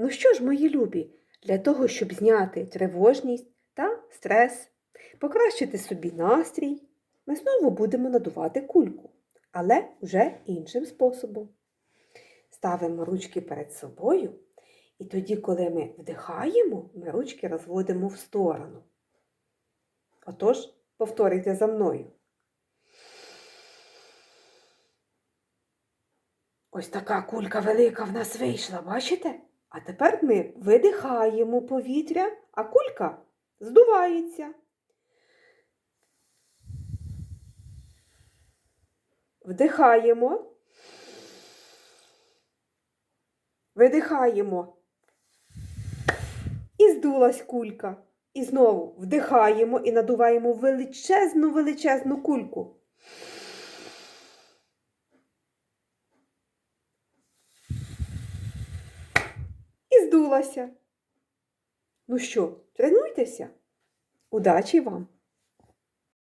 Ну що ж, мої любі, для того, щоб зняти тривожність та стрес, покращити собі настрій, ми знову будемо надувати кульку, але вже іншим способом. Ставимо ручки перед собою, і тоді, коли ми вдихаємо, ми ручки розводимо в сторону. Отож, повторюйте за мною. Ось така кулька велика в нас вийшла, бачите? А тепер ми видихаємо повітря, а кулька здувається. Вдихаємо. Видихаємо. І здулась кулька. І знову вдихаємо і надуваємо величезну величезну кульку. Здулася. Ну що, тренуйтеся. Удачі вам!